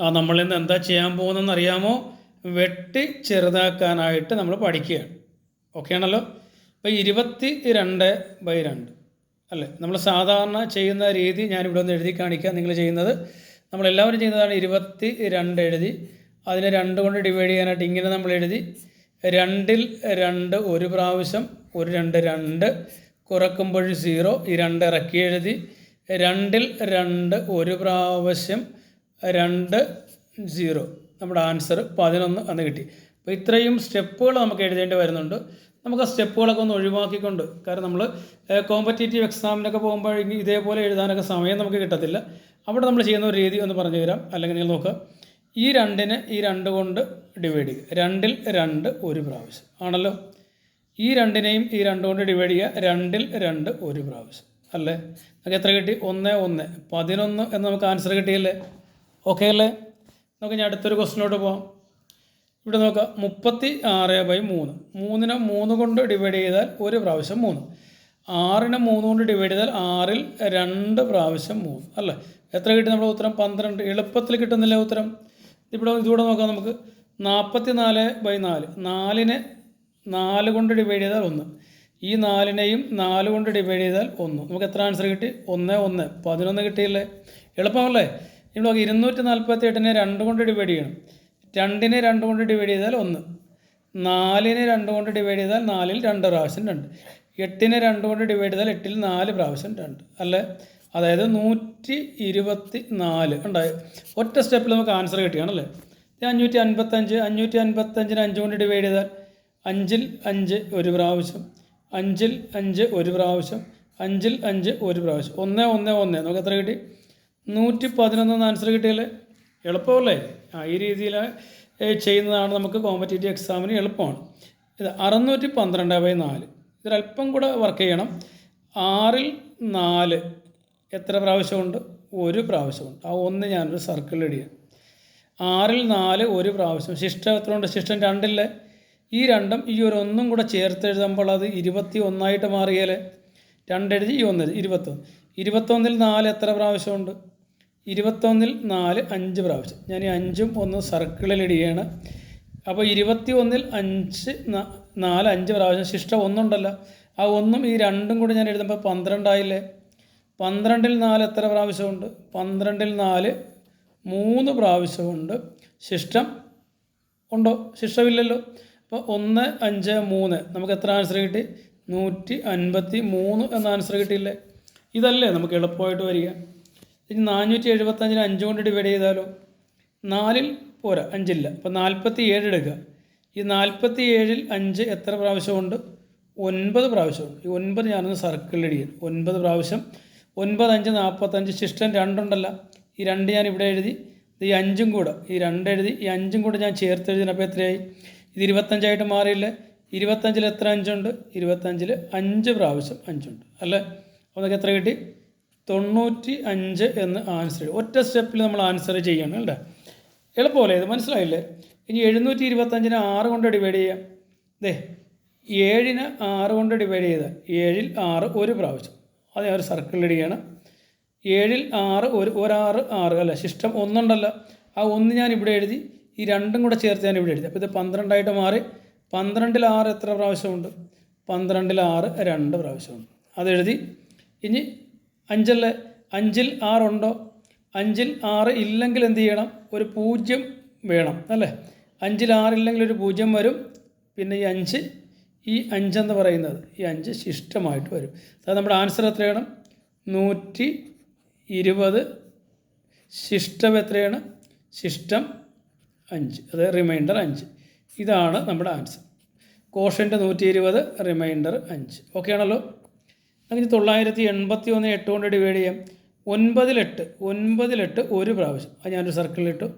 ആ നമ്മൾ ഇന്ന് എന്താ ചെയ്യാൻ പോകുന്നതെന്ന് അറിയാമോ വെട്ടി ചെറുതാക്കാനായിട്ട് നമ്മൾ പഠിക്കുകയാണ്. ഓക്കെ ആണല്ലോ? അപ്പോൾ ഇരുപത്തി രണ്ട് ബൈ രണ്ട്. അല്ലേ? നമ്മൾ സാധാരണ ചെയ്യുന്ന രീതി ഞാനിവിടെ ഒന്ന് എഴുതി കാണിക്കാം. നിങ്ങൾ ചെയ്യുന്നത് നമ്മളെല്ലാവരും ചെയ്യുന്നതാണ് ഇരുപത്തി രണ്ട് എഴുതി. അതിനെ രണ്ട് കൊണ്ട് ഡിവൈഡ് ചെയ്യാനായിട്ട് ഇങ്ങനെ നമ്മൾ എഴുതി. രണ്ടിൽ രണ്ട് ഒരു പ്രാവശ്യം ഒരു രണ്ട് രണ്ട്. കുറക്കുമ്പോൾ സീറോ ഈ രണ്ട് ഇറക്കി എഴുതി. രണ്ടിൽ രണ്ട് ഒരു പ്രാവശ്യം രണ്ട് സീറോ നമ്മുടെ ആൻസർ പതിനൊന്ന് എന്ന് കിട്ടി. അപ്പോൾ ഇത്രയും സ്റ്റെപ്പുകൾ നമുക്ക് എഴുതേണ്ടി വരുന്നുണ്ട്. നമുക്ക് ആ സ്റ്റെപ്പുകളൊക്കെ ഒന്ന് ഒഴിവാക്കിക്കൊണ്ട് കാരണം നമ്മൾ കോമ്പറ്റേറ്റീവ് എക്സാമിനൊക്കെ പോകുമ്പോൾ ഇതേപോലെ എഴുതാനൊക്കെ സമയം നമുക്ക് കിട്ടത്തില്ല. അവിടെ നമ്മൾ ചെയ്യുന്ന ഒരു രീതി ഒന്ന് പറഞ്ഞു തരാം. അല്ലെങ്കിൽ നിങ്ങൾ നോക്കുക ഈ രണ്ടിനെ ഈ രണ്ട് കൊണ്ട് ഡിവൈഡ് ചെയ്യുക. രണ്ടിൽ രണ്ട് ഒരു പ്രാവശ്യം. ആണല്ലോ? ഈ രണ്ടിനെയും ഈ രണ്ട് കൊണ്ട് ഡിവൈഡ് ചെയ്യുക. രണ്ടിൽ രണ്ട് ഒരു പ്രാവശ്യം. അല്ലേ? നമുക്ക് എത്ര കിട്ടി? ഒന്ന് ഒന്ന്. പതിനൊന്ന് എന്ന് നമുക്ക് ആൻസർ കിട്ടിയല്ലേ? ഓക്കെ അല്ലേ? നമുക്ക് ഞാൻ അടുത്തൊരു ക്വസ്റ്റിനോട്ട് പോകാം ഇവിടെ നോക്കാം മുപ്പത്തി ആറ് ബൈ മൂന്ന്. മൂന്നിനെ മൂന്ന് കൊണ്ട് ഡിവൈഡ് ചെയ്താൽ ഒരു പ്രാവശ്യം മൂന്ന്. ആറിനെ മൂന്ന് കൊണ്ട് ഡിവൈഡ് ചെയ്താൽ ആറിൽ രണ്ട് പ്രാവശ്യം മൂന്ന്. അല്ലേ? എത്ര കിട്ടി നമ്മുടെ ഉത്തരം? പന്ത്രണ്ട്. എളുപ്പത്തിൽ കിട്ടുന്നില്ല ഉത്തരം? ഇവിടെ ഇതുകൂടെ നോക്കാം നമുക്ക്. നാൽപ്പത്തി നാല് ബൈ നാല്. നാലിനെ നാല് കൊണ്ട് ഡിവൈഡ് ചെയ്താൽ ഒന്ന്. ഈ നാലിനെയും നാല് കൊണ്ട് ഡിവൈഡ് ചെയ്താൽ ഒന്ന്. നമുക്ക് എത്ര ആൻസർ കിട്ടി? ഒന്ന് ഒന്ന്. പതിനൊന്ന് കിട്ടിയില്ലേ? എളുപ്പമല്ലേ ഇവിടെ നോക്കി ഇരുന്നൂറ്റി നാൽപ്പത്തി എട്ടിനെ രണ്ട് കൊണ്ട് ഡിവൈഡ് ചെയ്യണം. രണ്ടിനെ രണ്ട് കൊണ്ട് ഡിവൈഡ് ചെയ്താൽ ഒന്ന്. നാലിനെ രണ്ട് കൊണ്ട് ഡിവൈഡ് ചെയ്താൽ നാലിൽ രണ്ട് പ്രാവശ്യം രണ്ട്. എട്ടിനെ രണ്ട് കൊണ്ട് ഡിവൈഡ് ചെയ്താൽ എട്ടിൽ നാല് പ്രാവശ്യം രണ്ട്. അല്ലേ? അതായത് നൂറ്റി ഇരുപത്തി നാല് ഉണ്ടായി ഒറ്റ സ്റ്റെപ്പിൽ നമുക്ക് ആൻസർ കിട്ടിയാണല്ലേ? അഞ്ഞൂറ്റി അൻപത്തഞ്ച് അഞ്ഞൂറ്റി അൻപത്തഞ്ചിന് അഞ്ച് കൊണ്ട് ഡിവൈഡ് ചെയ്താൽ അഞ്ചിൽ അഞ്ച് ഒരു പ്രാവശ്യം. അഞ്ചിൽ അഞ്ച് ഒരു പ്രാവശ്യം. അഞ്ചിൽ അഞ്ച് ഒരു പ്രാവശ്യം. ഒന്ന് ഒന്ന് ഒന്ന്. നമുക്ക് എത്ര കിട്ടി? നൂറ്റി പതിനൊന്ന് ആൻസർ കിട്ടിയല്ലേ എളുപ്പമല്ലേ? ആ ഈ രീതിയിൽ ചെയ്യുന്നതാണ് നമുക്ക് കോമ്പറ്റേറ്റീവ് എക്സാമിന് എളുപ്പമാണ്. ഇത് അറുന്നൂറ്റി പന്ത്രണ്ട് ബൈ നാല്. ഇതൊരല്പം കൂടെ വർക്ക് ചെയ്യണം. ആറിൽ നാല് എത്ര പ്രാവശ്യമുണ്ട്? ഒരു പ്രാവശ്യമുണ്ട്. ആ ഒന്ന് ഞാനൊരു സർക്കിൾ ഇടിയാണ് ആറിൽ നാല് ഒരു പ്രാവശ്യം. ശിഷ്ടം എത്ര ഉണ്ട് ശിഷ്ടം രണ്ടില്ലേ? ഈ രണ്ടും ഈ ഒരു ഒന്നും കൂടെ ചേർത്ത് എഴുതുമ്പോൾ അത് ഇരുപത്തി ഒന്നായിട്ട് മാറിയാലേ രണ്ടെഴുതി ഈ ഒന്ന് ഇരുപത്തൊന്ന്. ഇരുപത്തൊന്നിൽ നാല് എത്ര പ്രാവശ്യമുണ്ട്? ഇരുപത്തൊന്നിൽ നാല് അഞ്ച് പ്രാവശ്യം. ഞാൻ ഈ അഞ്ചും ഒന്ന് സർക്കിളിലിടുകയാണ് അപ്പോൾ ഇരുപത്തി ഒന്നിൽ അഞ്ച് നാല് അഞ്ച് പ്രാവശ്യം. ശിഷ്ടം ഒന്നുണ്ടല്ലോ. ആ ഒന്നും ഈ രണ്ടും കൂടി ഞാൻ എഴുതുമ്പോൾ പന്ത്രണ്ടായില്ലേ? പന്ത്രണ്ടിൽ നാല് എത്ര പ്രാവശ്യമുണ്ട്? പന്ത്രണ്ടിൽ നാല് മൂന്ന് പ്രാവശ്യമുണ്ട്. ശിഷ്ടം ഉണ്ടോ? ശിഷ്ടമില്ലല്ലോ. അപ്പോൾ ഒന്ന് അഞ്ച് മൂന്ന്. നമുക്ക് എത്ര ആൻസർ കിട്ടി? നൂറ്റി അൻപത്തി മൂന്ന് എന്ന ആൻസർ കിട്ടിയില്ലേ? ഇതല്ലേ നമുക്ക് എളുപ്പമായിട്ട് വരിക. ഇനി നാനൂറ്റി എഴുപത്തഞ്ചിന് അഞ്ച് കൊണ്ട് ഡിവൈഡ് ചെയ്താലോ? നാലിൽ പോരാ അഞ്ചില്ല. അപ്പോൾ നാൽപ്പത്തി ഏഴ് എടുക്കുക. ഈ നാൽപ്പത്തി ഏഴിൽ അഞ്ച് എത്ര പ്രാവശ്യമുണ്ട്? ഒൻപത് പ്രാവശ്യമുണ്ട്. ഈ ഒൻപത് ഞാനൊന്ന് സർക്കിളിൽ ചെയ്യും ഒൻപത് പ്രാവശ്യം. ഒൻപത് അഞ്ച് നാൽപ്പത്തഞ്ച്. ശിഷ്ടം രണ്ടുണ്ടല്ല. ഈ രണ്ട് ഞാൻ ഇവിടെ എഴുതി ഈ അഞ്ചും കൂടെ. ഈ രണ്ട് എഴുതി ഈ അഞ്ചും കൂടെ ഞാൻ ചേർത്ത് എഴുതിയപ്പോൾ എത്രയായി? ഇത് ഇരുപത്തഞ്ചായിട്ട് മാറിയില്ലേ. ഇരുപത്തഞ്ചിൽ എത്ര അഞ്ചുണ്ട്? ഇരുപത്തഞ്ചിൽ അഞ്ച് പ്രാവശ്യം അഞ്ചുണ്ട്. അല്ലേ? അപ്പോൾ നമുക്ക് എത്ര കിട്ടി? തൊണ്ണൂറ്റി അഞ്ച് എന്ന് ആൻസർ ഒറ്റ സ്റ്റെപ്പിൽ നമ്മൾ ആൻസർ ചെയ്യണം അല്ലേ? എളുപ്പമല്ലേ ഇത്? മനസ്സിലായില്ലേ? ഇനി എഴുന്നൂറ്റി ഇരുപത്തഞ്ചിന് ആറ് കൊണ്ട് ഡിവൈഡ് ചെയ്യാം. ദേ ഏഴിന് ആറ് കൊണ്ട് ഡിവൈഡ് ചെയ്താൽ ഏഴിൽ ആറ് ഒരു പ്രാവശ്യം. അത് ഞാൻ ഒരു സർക്കിളിൽ ഇടുകയാണ്. ഏഴിൽ ആറ് ഒരു ഒരാറ് ആറ് അല്ല? ശിഷ്ടം ഒന്നുണ്ടല്ലോ. ആ ഒന്ന് ഞാൻ ഇവിടെ എഴുതി ഈ രണ്ടും കൂടെ ചേർത്ത് ഞാൻ ഇവിടെ എഴുതി. അപ്പോൾ ഇത് പന്ത്രണ്ടായിട്ട് മാറി പന്ത്രണ്ടിൽ ആറ് എത്ര പ്രാവശ്യമുണ്ട്? പന്ത്രണ്ടിൽ ആറ് രണ്ട് പ്രാവശ്യമുണ്ട്. അതെഴുതി ഇനി അഞ്ചല്ലേ അഞ്ചിൽ ആറുണ്ടോ അഞ്ചിൽ ആറ് ഇല്ലെങ്കിൽ എന്ത് ചെയ്യണം? ഒരു പൂജ്യം വേണം അല്ലേ? അഞ്ചിൽ ആറില്ലെങ്കിൽ ഒരു പൂജ്യം വരും. പിന്നെ ഈ അഞ്ച് ഈ അഞ്ചെന്ന് പറയുന്നത് ഈ അഞ്ച് ശിഷ്ടമായിട്ട് വരും. അത് നമ്മുടെ ആൻസർ എത്രയാണ്? നൂറ്റി ഇരുപത് ശിഷ്ടം എത്രയാണ്? ശിഷ്ടം അഞ്ച് അത് റിമൈൻഡർ അഞ്ച്. ഇതാണ് നമ്മുടെ ആൻസർ. കോഷന്റെ നൂറ്റി ഇരുപത് റിമൈൻഡർ അഞ്ച്. ഓക്കെ ആണല്ലോ? അങ്ങനെ തൊള്ളായിരത്തി എൺപത്തി ഒന്ന് എട്ട് കൊണ്ട് ഡിവൈഡ് ചെയ്യാം. ഒൻപതിലെട്ട് ഒൻപതിലെട്ട് ഒരു പ്രാവശ്യം. അത് ഞാനൊരു സർക്കിളിലിട്ടു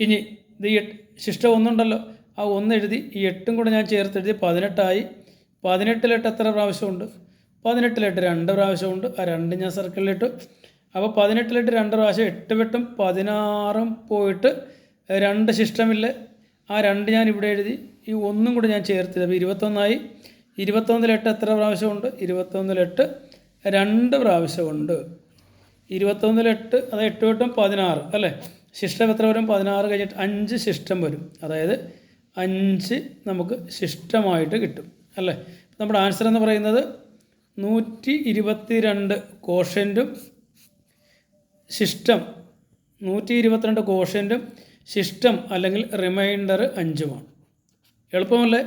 ഇനി ഇത് എട്ട് ശിഷ്ടം ഒന്നുണ്ടല്ലോ. ആ ഒന്ന് എഴുതി ഈ എട്ടും കൂടെ ഞാൻ ചേർത്ത് എഴുതി പതിനെട്ടായി. പതിനെട്ടിലെട്ട് എത്ര പ്രാവശ്യമുണ്ട്? പതിനെട്ടിലെട്ട് രണ്ട് പ്രാവശ്യമുണ്ട്. ആ രണ്ട് ഞാൻ സർക്കിളിലിട്ടു അപ്പോൾ പതിനെട്ടിലെട്ട് രണ്ട് പ്രാവശ്യം എട്ട് വെട്ടും പതിനാറും പോയിട്ട് രണ്ട് ശിഷ്ടമില്ല? ആ രണ്ട് ഞാൻ ഇവിടെ എഴുതി. ഈ ഒന്നും കൂടെ ഞാൻ ചേർത്ത്. അപ്പോൾ ഇരുപത്തൊന്നായി. ഇരുപത്തൊന്നിലെട്ട് എത്ര പ്രാവശ്യമുണ്ട്? ഇരുപത്തൊന്നിലെട്ട് രണ്ട് പ്രാവശ്യമുണ്ട്. ഇരുപത്തൊന്നിൽ എട്ട് അത് എട്ട് എട്ടും പതിനാറ് അല്ലേ? ശിഷ്ടം എത്ര വരും? പതിനാറ് കഴിഞ്ഞിട്ട് അഞ്ച് ശിഷ്ടം വരും. അതായത് അഞ്ച് നമുക്ക് ശിഷ്ടമായിട്ട് കിട്ടും അല്ലേ? നമ്മുടെ ആൻസർ എന്ന് പറയുന്നത് നൂറ്റി ഇരുപത്തി രണ്ട് കോഷന്റും ശിഷ്ടം നൂറ്റി ഇരുപത്തിരണ്ട് കോഷന്റും ശിഷ്ടം അല്ലെങ്കിൽ റിമൈൻഡർ അഞ്ചുമാണ്. എളുപ്പമല്ലേ?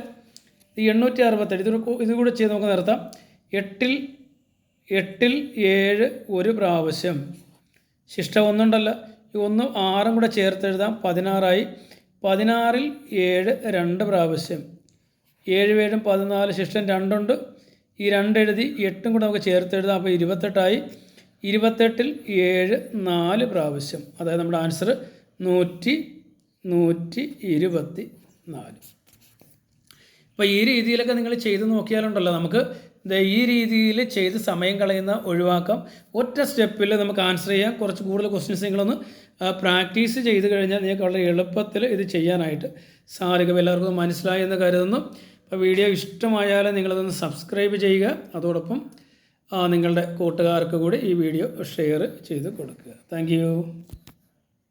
ഈ എണ്ണൂറ്റി അറുപത്തെട്ട് ഇതൊരു ഇത് കൂടെ ചെയ്ത് നമുക്ക് നിർത്താം. എട്ടിൽ എട്ടിൽ ഏഴ് ഒരു പ്രാവശ്യം. ശിഷ്ടം ഒന്നുണ്ടല്ല. ഈ ഒന്ന് ആറും കൂടെ ചേർത്ത് എഴുതാം. പതിനാറായി. പതിനാറിൽ ഏഴ് രണ്ട് പ്രാവശ്യം. ഏഴ് ഏഴും പതിനാല് ശിഷ്ടം രണ്ടുണ്ട്. ഈ രണ്ട് എഴുതി എട്ടും കൂടെ നമുക്ക് ചേർത്ത് എഴുതാം. അപ്പോൾ ഇരുപത്തെട്ടായി. ഇരുപത്തെട്ടിൽ ഏഴ് നാല് പ്രാവശ്യം. അതായത് നമ്മുടെ ആൻസർ നൂറ്റി നൂറ്റി ഇരുപത്തി നാല് അപ്പോൾ ഈ രീതിയിലൊക്കെ നിങ്ങൾ ചെയ്ത് നോക്കിയാലുണ്ടല്ലോ നമുക്ക് ഈ രീതിയിൽ ചെയ്ത് സമയം കളയുന്ന ഒഴിവാക്കാം. ഒറ്റ സ്റ്റെപ്പിൽ നമുക്ക് ആൻസർ ചെയ്യാം. കുറച്ച് കൂടുതൽ ക്വസ്റ്റ്യൻസ് നിങ്ങളൊന്ന് പ്രാക്ടീസ് ചെയ്ത് കഴിഞ്ഞാൽ നിങ്ങൾക്ക് വളരെ എളുപ്പത്തിൽ ഇത് ചെയ്യാനായിട്ട് സാധിക്കും. എല്ലാവർക്കും മനസ്സിലായി എന്ന് കരുതുന്നു. അപ്പോൾ വീഡിയോ ഇഷ്ടമായാൽ നിങ്ങളതൊന്ന് സബ്സ്ക്രൈബ് ചെയ്യുക. അതോടൊപ്പം നിങ്ങളുടെ കൂട്ടുകാർക്ക് കൂടി ഈ വീഡിയോ ഷെയർ ചെയ്ത് കൊടുക്കുക. താങ്ക്